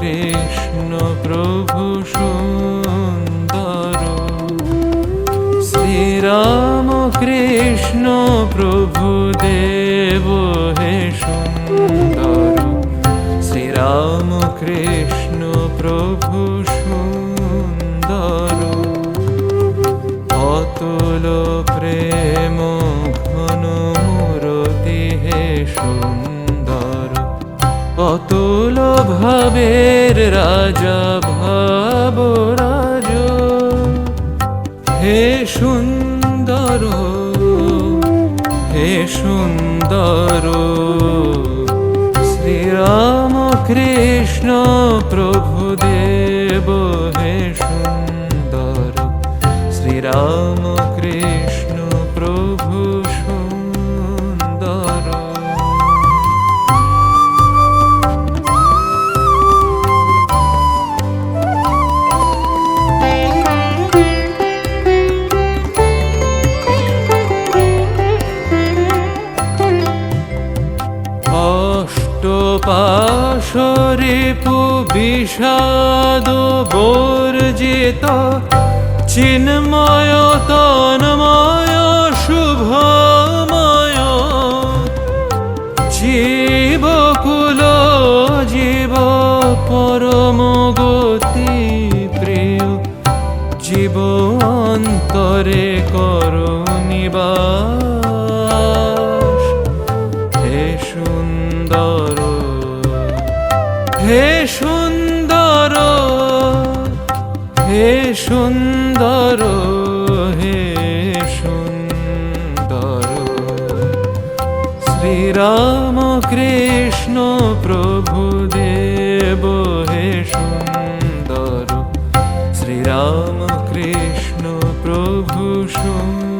কৃষ্ণ প্রভু সুন্দর। শ্রীরাম কৃষ্ণ প্রভু দেব। সুন্দর। শ্রীরাম কৃষ্ণ প্রভু দেব হে সুন্দর। শ্রীরাম অষ্টপাশরিপু বিষাদ বর্জিত চিন্ময় তন্ময় হে সুন্দর হে সুন্দর হে সুন্দর। শ্রীরাম কৃষ্ণ প্রভু দেব, হে সুন্দর। শ্রীরাম কৃষ্ণ প্রভু সুন্দর।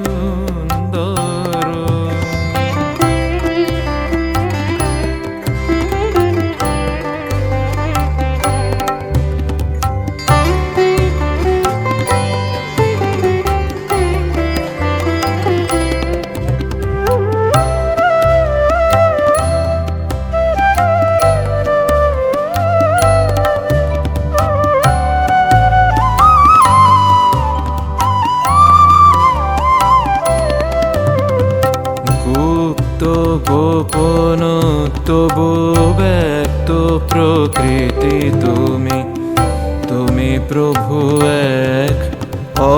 প্রভু এক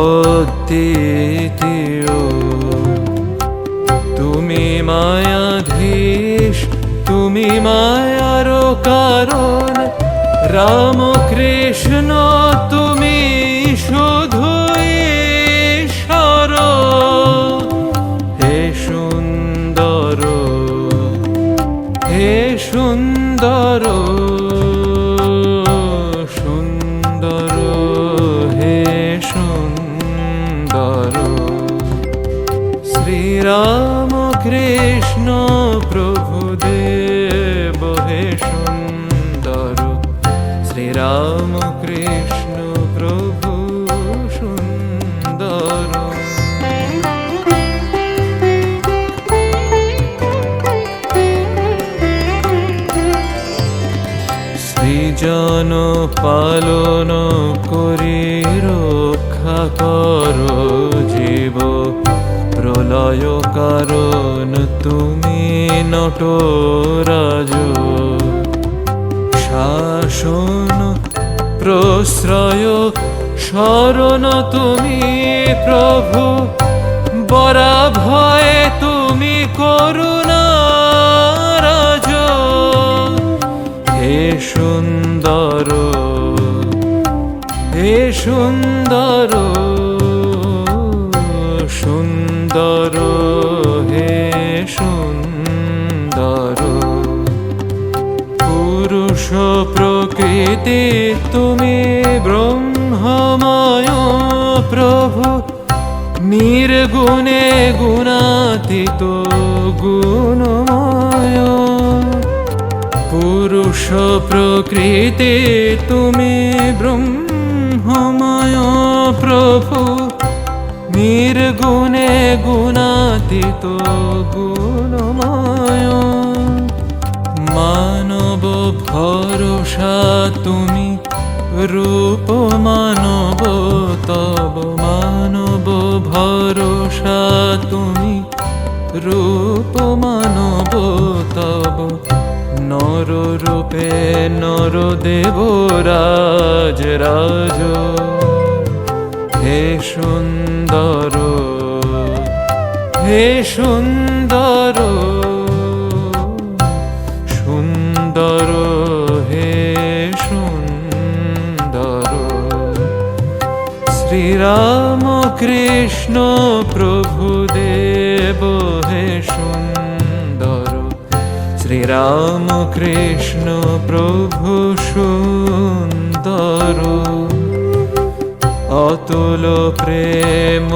অদ্বিতীয় তুমি মায়াধীশ তুমি মায়ার কারণ। রাম কৃষ্ণ তুমি শ্রীরাম কৃষ্ণ প্রভু সুন্দর। সৃজন পালন করি রক্ষা কর জীব। প্রলয় কারণ তুমি নটরাজ প্রশ্রয় শরণ তুমি প্রভু বরা ভয়ে তুমি করুণা রাজ। হে সুন্দর হে সুন্দর প্রকৃতি তুমি ব্রহ্মময় প্রভু, নির্গুণে গুণাতীত গুণময়। পুরুষ প্রকৃতি তুমি ব্রহ্মময় প্রভু, নির্গুণে গুণাতীত গুণময়। মানব ভরসা তুমি রূপ মানব, তব মানব ভরসা তুমি রূপ মানব, তব নর রূপে নর দেব রাজ রাজ। হে সুন্দর হে সুন্দর শ্রীরাম কৃষ্ণ প্রভু দেব হে সুন্দর। শ্রীরাম কৃষ্ণ প্রভু সুন্দর। অতুল প্রেম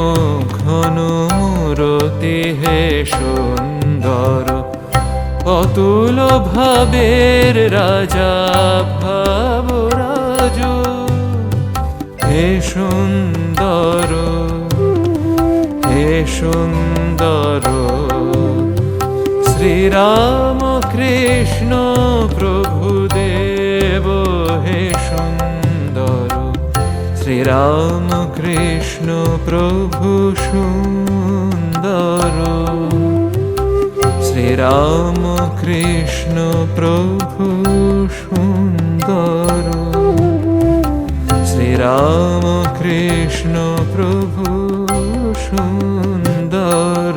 ঘন মূরতি হে সুন্দর। অতুল ভাবের রাজা ভাবরাজ হে সুন্দর হে সুন্দর, শ্রীরাম কৃষ্ণ প্রভু দেব, হে সুন্দর, শ্রীরাম কৃষ্ণ প্রভু সুন্দর, শ্রীরাম কৃষ্ণ প্রভু সুন্দর। শ্রীরাম কৃষ্ণ প্রভু সুন্দর।